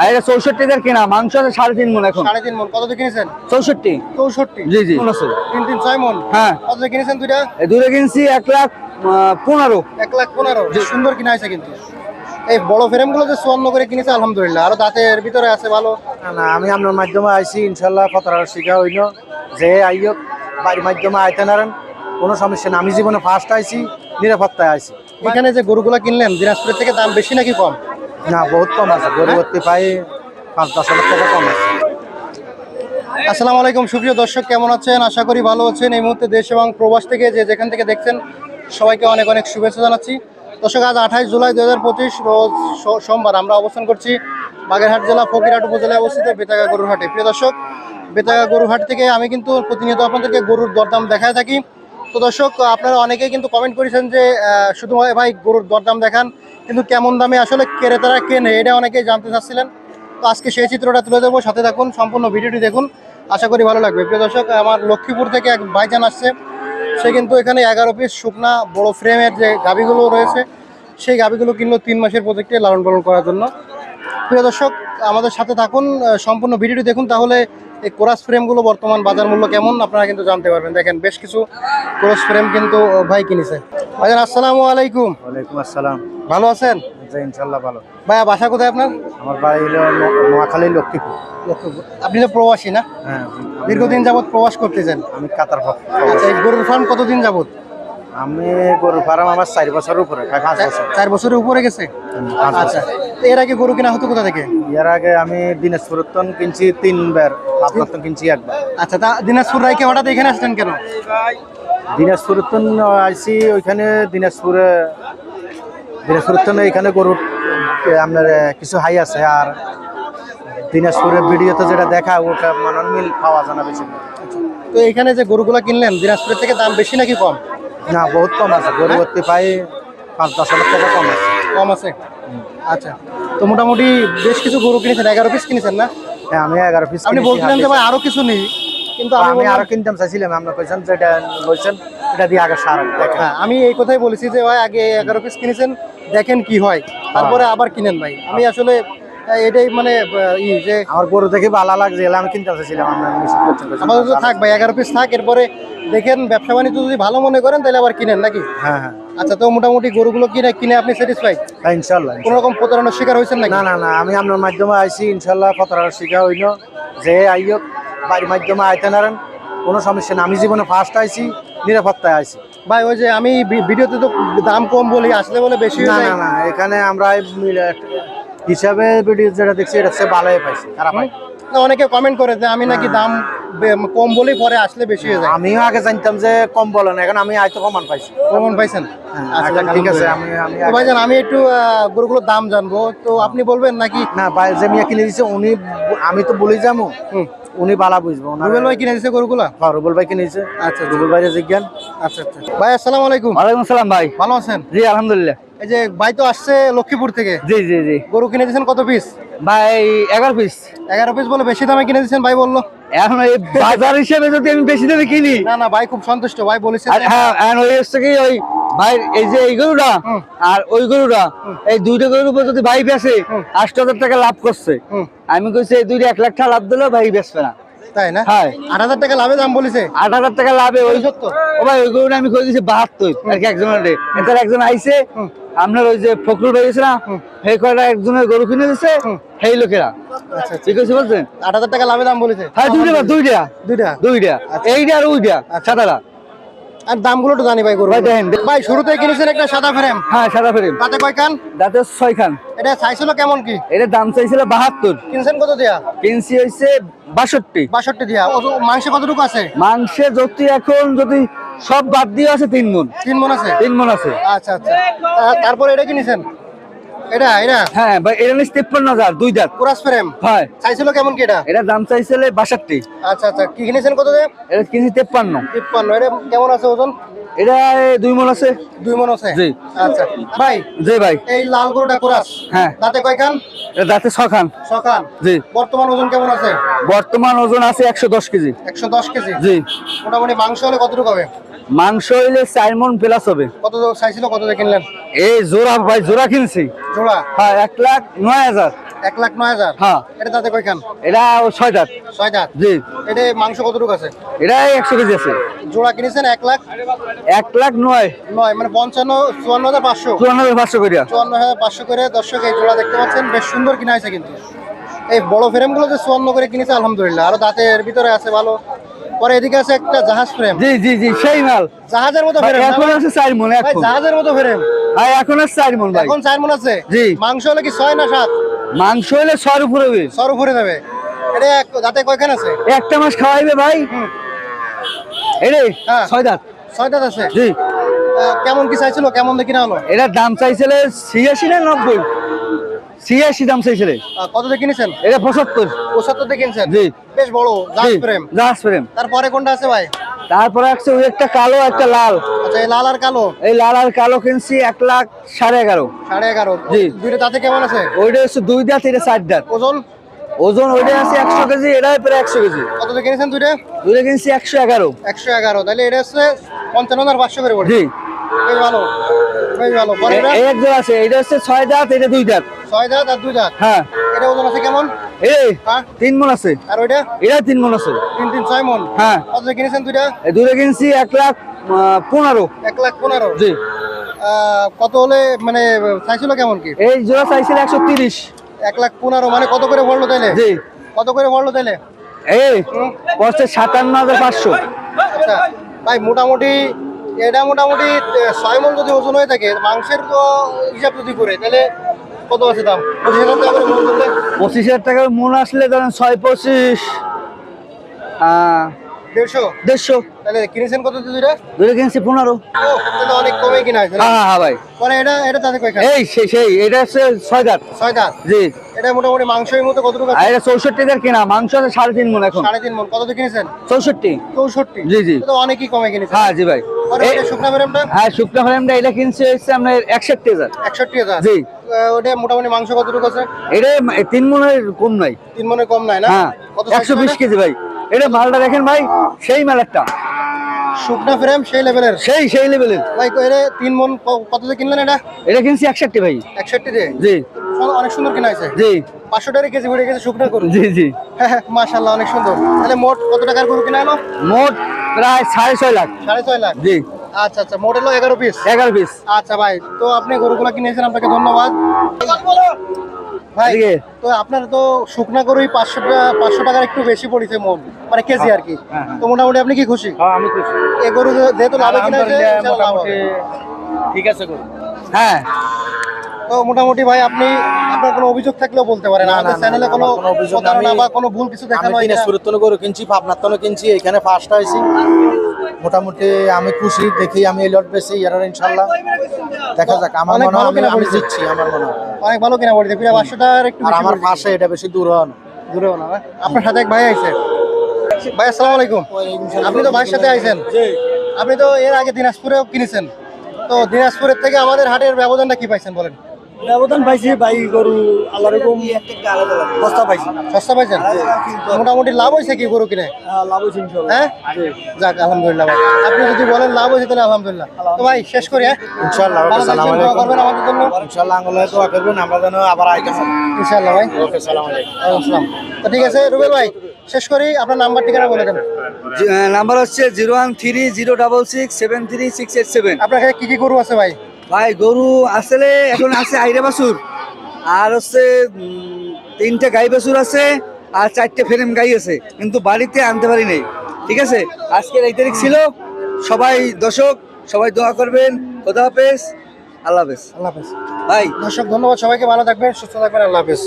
আর এটা চৌষট্টি হাজার কেনা মাংস আছে সাড়ে তিন মন এখন। সাড়ে তিন মন কত দিয়ে কিনেছেন? চৌষট্টি। চৌষট্টি। জি জি। তিন তিন ছয় মন। হ্যাঁ। কত দিয়ে কিনেছেন দুইটা? এই কিনছি এক লাখ পনেরো। এক লাখ পনেরো। সুন্দর কিনা হয়েছে কিন্তু। এই বড় ফ্রেমগুলো যে চুয়ান্ন করে কিনেছে আলহামদুলিল্লাহ। আরও দাঁতের ভিতরে আছে ভালো? না আমি আপনার মাধ্যমে আইছি ইনশাল্লাহ কথাটা শিখা হইল। যে আইয়ক বাড়ির মাধ্যমে আইতে নারেন কোনো সমস্যা না আমি জীবনে ফার্স্ট আইছি নিরাপত্তায় আইছি। এখানে যে গরুগুলো কিনলেন দিনাজপুরের থেকে দাম বেশি নাকি কম? না, বহুত কম আছে গরিবত্তি পাই পাঁচ দশ হাজার টাকা কম আছে। আসসালামু আলাইকুম, সুপ্রিয় দর্শক, কেমন আছেন? আশা করি ভালো আছেন। এই মুহূর্তে দেশ এবং প্রবাস থেকে যে যেখান থেকে দেখছেন, সবাইকে অনেক অনেক শুভেচ্ছা জানাচ্ছি। দর্শক, আজ আঠাইশ জুলাই দু হাজার পঁচিশ, রোজ সোমবার আমরা অবস্থান করছি বাগেরহাট জেলা, ফকিরহাট উপজেলায় অবস্থিত বেতাগা গরুরহাটে প্রিয় দর্শক, বেতাগা গরুরহাট থেকে আমি কিন্তু প্রতিনিয়ত আপনাদেরকে গরুর দরদাম দেখায় থাকি। তো দর্শক, আপনারা অনেকেই কিন্তু কমেন্ট করেছেন যে শুধু ভাই গরুর দরদাম দেখান কিন্তু কেমন দামে আসলে ক্রেতারা কেনে, এটা অনেকেই জানতে চাচ্ছিলেন। তো আজকে সেই চিত্রটা তুলে দেবো সাথে থাকুন, সম্পূর্ণ ভিডিওটি দেখুন। আশা করি ভালো লাগবে। প্রিয় দর্শক, আমার লক্ষ্মীপুর থেকে এক ভাইজান আসছে। সে কিন্তু এখানে এগারো পিস শুকনা, বড় ফ্রেমের যে গাভিগুলো রয়েছে, সেই গাভিগুলো কিনলো তিন মাসের প্রজেক্টে লালন পালন করার জন্য। প্রিয় দর্শক, আমাদের সাথে থাকুন সম্পূর্ণ ভিডিওটি দেখুন, তাহলে এই ক্রস ফ্রেমগুলো বর্তমান বাজার মূল্য কেমন আপনারা কিন্তু জানতে পারবেন। দেখেন বেশ কিছু ক্রস ফ্রেম কিন্তু ভাই কিনেছে। ভাইজান আসসালামু আলাইকুম। ওয়ালাইকুম আসসালাম। ভালো আছেন? ইনশাল্লাহ ভালো। ভাই বাসা কোথায় আপনার? আমার বাড়ি হলো নোয়াখালী লক্ষ্মীপুর। আপনি তো প্রবাসী না? হ্যাঁ দীর্ঘদিন যাবত প্রবাস করতেছেন। আমি কাতার। আচ্ছা এই গরুর ফার্ম কতদিন যাবত আমি গরু ফার্ম আমার চার বছর উপরে পাঁচ বছর। চার বছরের উপরে গেছে? আচ্ছা। এর আগে গরু কিনা হতো কোথা থেকে? এর আগে আমি দিনাজপুরতন কিনছি তিনবার পাবনাতন কিনছি একবার। আচ্ছা তা দিনাজপুর রাইকে হঠাৎ এখানে আসলেন কেন? দিনাজপুরতন আইছি ওইখানে দিনাজপুরে দিনাজপুরতন এখানে গরুর আপনার কিছু হাই আছে আর দিনাজপুরের ভিডিওতে যেটা দেখা ওটা মানন মিল পাওয়া যায় না বেশি। তো এখানে যে গরুগুলো কিনলেন দিনাজপুরের থেকে দাম বেশি নাকি কম? না বহুত কম আছে গরুবর্তী পাই পাঁচ দশ হাজার টাকা কম আছে। কম আছে? আচ্ছা তো মোটামুটি বেশ কিছু গরু কিনেছেন এগারো পিস কিনেছেন না? হ্যাঁ, আমি এগারো পিস আপনি বলছিলেন যে ভাই আরও কিছু নেই কিন্তু আমি আমি বললাম- আরও কিনতাম চাইছিলাম আপনার কইছেন যেটা বলছেন এটা দিয়ে আগে সার হ্যাঁ আমি এই কথাই বলেছি যে ভাই আগে এগারো পিস কিনেছেন দেখেন কি হয় তারপরে আবার কিনেন ভাই। আমি আসলে এটাই মানে ই যে আমার গরু দেখে ভালো লাগছে আমি কিনতে চাইছিলাম আপাতত থাক ভাই এগারো পিস থাক এরপরে দেখেন ব্যবসা বাণিজ্য যদি ভালো মনে করেন তাহলে আবার কিনেন নাকি? হ্যাঁ হ্যাঁ। আচ্ছা তো মোটামুটি গরুগুলো কিনে কিনে আপনি স্যাটিসফাই হ্যাঁ, ইনশাল্লাহ কোনো রকম প্রতারণার শিকার হয়েছেন না না না আমি আপনার মাধ্যমে আইছি ইনশাল্লাহ কথাটা শিখা হইল। যে আইয়ক বাড়ির মাধ্যমে আইতে নারেন কোনো সমস্যা না আমি জীবনে ফার্স্ট আইছি নিরাপত্তায় আইছি। ভাই ওই যে আমি ভিডিওতে তো দাম কম বলি আসলে বলে বেশি না না এখানে আমরা হিসাবে ভিডিও যেটা দেখছি এটা হচ্ছে ভালোই পাইছি। খারাপ না, অনেকে কমেন্ট করে যে আমি নাকি দাম বে- কম বলেই পরে আসলে বেশি হয়ে যায়। আমিও আগে জানতাম যে কম বলে না এখন আমি হয়তো কমান পাইছি। কমন পাইছেন? হ্যাঁ, আচ্ছা, ঠিক আছে আমি আমি তো ভাইজান আমি একটু গরুগুলোর দাম জানব। তো আপনি বলবেন নাকি? না ভাই যে মিয়া কিনে দিছে উনি আমি তো বলি যাব। হুম। উনি বালা বুঝব রুবেল ভাই কিনে দিছে গরুগুলা? হ্যাঁ, রুবেল ভাই কিনে কিনেছে আচ্ছা রুবেল ভাইয়ের জিজ্ঞান। আচ্ছা আচ্ছা। ভাই আসসালামু আলাইকুম। ওয়ালাইকুম আসসালাম ভাই। ভালো আছেন? জি আলহামদুলিল্লাহ। এই যে ভাই তো আসছে লক্ষ্মীপুর থেকে। জি জি জি। গরু কিনে দিয়েছেন কত পিস ভাই এগারো পিস এগারো পিস বলে বেশি দামে কিনে দিয়েছেন ভাই বলল। এখন এই বাজার হিসেবে যদি আমি বেশি দামে কিনি না না ভাই খুব সন্তুষ্ট ভাই বলেছে হ্যাঁ এখন ওই হচ্ছে কি ওই ভাই এই যে এই গরুটা আর ওই গরুটা এই দুইটা গরুর উপর যদি ভাই বেসে। আট হাজার টাকা লাভ করছে। আমি কইছি এই দুইটা এক লাখ টাকা লাভ দিলেও ভাই বেসবে না। তাই না? হ্যাঁ। আট হাজার টাকা লাভে দাম বলেছে। আট হাজার টাকা লাভে ওই ও ভাই ওই গরুটা আমি দিয়েছি বাহাত্তর আর কি একজনের এটার একজন আইসে। আপনার ওই যে ফখরুল ভাই না সেই কয়টা একজনের গরু কিনে দিছে সেই লোকেরা। আচ্ছা ঠিক আছে বলছেন? আট হাজার টাকা লাভে দাম বলেছে। হ্যাঁ দুইটা দুইটা। দুইটা? দুইটা। এইটা আর ওইটা সাদাটা। আর দামগুলো তো জানি ভাই গরু ভাই দেখেন। ভাই শুরুতে কিনেছেন একটা সাদা ফ্রেম। হ্যাঁ সাদা ফ্রেম। তাতে কয় কান? দাঁতে ছয় খান এটা চাইছিল কেমন কি? এটা দাম চাইছিল বাহাত্তর। কিনছেন কত দিয়া? কিনছি হয়েছে বাষট্টি। বাষট্টি দিয়া। মাংস কতটুকু আছে? মাংসে যদি এখন যদি সব বাদ দিয়ে আছে তিন মন তিন মন আছে? তিন মন আছে। আচ্ছা আচ্ছা। তারপর এটা কিনেছেন? এটা এটা? হ্যাঁ ভাই এটা নিচ্ছে তিপ্পান্ন হাজার দুই দাঁত। ফ্রেম। হয় চাইছিল কেমন কি এটা? এটার দাম চাইছিল বাষট্টি। আচ্ছা আচ্ছা কি কিনেছেন কত দিয়ে? এটা কিনছি তেপ্পান্ন। তিপ্পান্ন এটা কেমন আছে ওজন? এটা দুই মন আছে। দুই মন আছে? জি। আচ্ছা। ভাই জি ভাই। এই লাল গরুটা কুরাস হ্যাঁ। কয় কান এটা দাঁতে ছ খান জি। বর্তমান ওজন কেমন আছে? বর্তমান ওজন আছে একশো দশ কেজি। একশো দশ কেজি? জি। মোটামুটি মাংস হলে কতটুকু হবে? মাংস হইলে চার মন প্লাস হবে। কত চাইছিল কত কিনলেন? এই জোড়া ভাই জোড়া কিনছি। জোড়া? হ্যাঁ এক লাখ নয় হাজার। এক লাখ নয় হাজার? হ্যাঁ। এটা তাতে কয়খান এটা ছয় দাঁত। ছয় দাঁত? জি। এটা মাংস কতটুকু আছে? এটা একশো কেজি আছে। জোড়া কিনেছেন এক লাখ? এক লাখ নয়। নয় মানে পঞ্চান্ন চুয়ান্ন হাজার পাঁচশো। চুয়ান্ন পাঁচশো করিয়া। চুয়ান্ন হাজার পাঁচশো করে দর্শক এই জোড়া দেখতে পাচ্ছেন বেশ সুন্দর কিনা হয়েছে কিন্তু। এই বড় ফ্রেমগুলো যে চুয়ান্ন করে কিনেছে আলহামদুলিল্লাহ। আরও দাঁতের ভিতরে আছে ভালো। পরে এদিকে আছে একটা জাহাজ ফ্রেম। জি জি জি সেই মাল। জাহাজের মতো ফ্রেম এখন আছে চার মন এখন জাহাজের মতো ফ্রেম। ভাই এখন আছে চার মন ভাই। এখন চার মন আছে? জি। মাংস হলে কি ছয় না সাত? মাংস হলে ছয়ের উপরে হবে। সর উপরে যাবে। এটা এক- দাঁতে কয়খান আছে? একটা মাস খাওয়াইবে ভাই। এরে হ্যাঁ। ছয় দাঁত। ছয় দাঁত আছে? জি। কেমন কি চাইছিল? কেমন দেখি না হলো? এটার দাম চাইছিল ছিয়াশি না নব্বই। ছিয়াশি দাম কত দিয়ে কিনেছেন? এটা পঁচাত্তর। পঁচাত্তর দিয়ে কিনছেন? জি। বেশ বড় জাহাজ ফ্রেম জাহাজ ফ্রেম তারপরে কোনটা আছে ভাই? তারপরে আছে ওই একটা কালো একটা লাল। আচ্ছা এই লাল আর কালো? এই লাল আর কালো কিনছি এক লাখ সাড়ে এগারো। সাড়ে এগারো। জি। দুইটা তাতে কেমন আছে? ওইটা হচ্ছে দুই দাঁত এটা চার দাঁত। ওজন? ওজন ওইটা আছে একশো কেজি এটা প্রায় একশো কেজি। কত দিয়ে কিনেছেন দুইটা? দুইটা কিনছি একশো এগারো। একশো এগারো। তাহলে এটা হচ্ছে পঞ্চান্ন হাজার পাঁচশো করে জি। বেশ ভালো। বেশ ভালো? এই আছে এটা হচ্ছে ছয় দাঁত এটা দুই দাঁত। ছয় দাঁত আর দুই দাঁত। হ্যাঁ। এটা ওজন আছে কেমন? এই হ্যাঁ? তিন মন আছে। আর ওইটা? এটা তিন মন আছে। তিন তিন ছয় মন। হ্যাঁ। কত কিনেছেন দুইটা? কিনছি এক লাখ পনেরো। এক লাখ পনেরো। জি। আহ, কত হলে মানে চাইছিল কেমন কি? এই জোড়া চাইছিল একশো তিরিশ। এক লাখ পনেরো মানে কত করে পড়ল তাইলে? জি। কত করে পড়ল তাইলে? এই। পড়ছে সাতান্ন হাজার পাঁচশো। আচ্ছা ভাই মোটামুটি এটা মোটামুটি ছয় মন যদি ওজন হয়ে থাকে মাংসের তো হিসাব যদি করে তাহলে কত আছে দাম? পঁচিশ হাজার টাকার মন আসলে ধরেন ছয় পঁচিশ। আহ, দেড়শো? দেড়শো। তাহলে কিনেছেন কত দুইটা? পনেরো। অনেক কমে কিনা হ্যাঁ হ্যাঁ ভাই। পরে এটা এটা তাতে কয় এই সেই সেই এটা হচ্ছে ছয় দাঁত ছয় দাঁত জি। এটা মোটামুটি মাংসের মতো কতটুকু আছে? এটা কেনা মাংস আছে মন এখন। মন কত দিয়ে কিনেছেন? চৌষট্টি। চৌষট্টি। জি, জি। তো অনেকই কমে কিনেছেন। হ্যাঁ জি ভাই। পরে এই- এটা শুকনা ফ্রেমটা? হ্যাঁ ফ্রেমটা এটা কিনছে হচ্ছে আপনার জি। ওটা মোটামুটি মাংস কতটুকু আছে? এটা কম নাই। মনে কম নাই না? হ্যাঁ। কত একশো বিশ size কেজি ভাই। এটা মালটা দেখেন ভাই সেই মালেরটা? শুকনা ফ্রেম সেই লেভেলের? সেই সেই লেভেলের। ভাই এটা তিন মন কত দিয়ে কিনলেন এটা? এটা কিনছি একষট্টি ভাই। একষট্টি দিয়ে? জি। অনেক সুন্দর কিনা হয়েছে। জি। পাঁচশো টাকা কেজি বেড়ে গেছে শুকনা করুন জি জি। হ্যাঁ মাশাল্লাহ অনেক সুন্দর। তাহলে মোট কত টাকার গরু কিনা হলো মোট প্রায় সাড়ে ছয় লাখ। সাড়ে ছয় লাখ? জি। আচ্ছা আচ্ছা মোট হলো এগারো পিস এগারো পিস আচ্ছা ভাই তো আপনি গরুগুলো কিনেছেন আপনাকে ধন্যবাদ। ভাই। তো আপনার তো শুকনা গরুই পাঁচশো টাকা পাঁচশো টাকার একটু বেশি পড়েছে মন মানে কেজি আর কি। হ্যাঁ, হ্যাঁ। তো মোটামুটি আপনি কি খুশি? আমি খুশি। এই গরু যেহেতু লাভে কিনা। ঠিক আছে হ্যাঁ। তো মোটামুটি ভাই আপনি আপনার কোনো অভিযোগ থাকলেও বলতে পারেন। আমাদের চ্যানেলে কোনো অভিযোগ প্রতারণা বা কোনো ভুল কিছু দেখানো হয় না দিনাজপুরের গরু কিনছি পাবনার তনে কিনছি এখানে ফার্স্ট হয়েছি মোটামুটি আমি খুশি দেখি আমি এই লট বেশি এর ইনশাল্লাহ। দেখা যাক আমার মনে হয় আমি-। জিতছি আমার মনে হয়। অনেক ভালো কিনা পড়েছে প্রায় পাঁচশো টাকার একটু আর আমার। পাশে এটা বেশি দূর দূরেও না না? আপনার সাথে এক ভাই আইছে। ভাই আসসালামু আলাইকুম। আপনি তো ভাইয়ের সাথে আইছেন। আপনি তো এর আগে দিনাজপুরেও কিনেছেন। তো দিনাজপুরের থেকে আমাদের হাটের ব্যবধানটা কি পাইছেন বলেন? ব্যবধান পাইছি ভাই গরু আল্লাহ রকম বস্তা পাইছি। সস্তা পাইছেন? মোটামুটি লাভ হয়েছে কি গরু কিনে? হ্যাঁ, লাভ হয়েছে হ্যাঁ? যাক আলহামদুলিল্লাহ ভাই। আপনি যদি বলেন লাভ হয়েছে তাহলে আলহামদুলিল্লাহ। তো ভাই শেষ করি হ্যাঁ? করবেন আমাদের জন্য। আঙ্গুলে দোয়া করবেন আমরা যেন আবার ইনশাআল্লাহ ভাই। ওকে সালাম আলাইকুম। তো ঠিক আছে রুবেল ভাই শেষ করি আপনার নাম্বার ঠিকানা বলে দেন। নাম্বার হচ্ছে zero one three zero double six seven three six eight seven. আপনার কাছে কি কি গরু আছে ভাই? ভাই গরু আসলে এখন আছে আইরে বাসুর আর হচ্ছে তিনটে গাই বাসুর আছে আর চারটে ফ্রেম গাই আছে। কিন্তু বাড়িতে আনতে পারি নাই। ঠিক আছে? আজকের এই তারিখ ছিল। সবাই দর্শক সবাই দোয়া করবেন। খোদা হাফেজ। আল্লাহ হাফেজ। আল্লাহ হাফেজ। ভাই। দর্শক ধন্যবাদ সবাইকে। ভালো থাকবেন সুস্থ থাকবেন। আল্লাহ হাফেজ।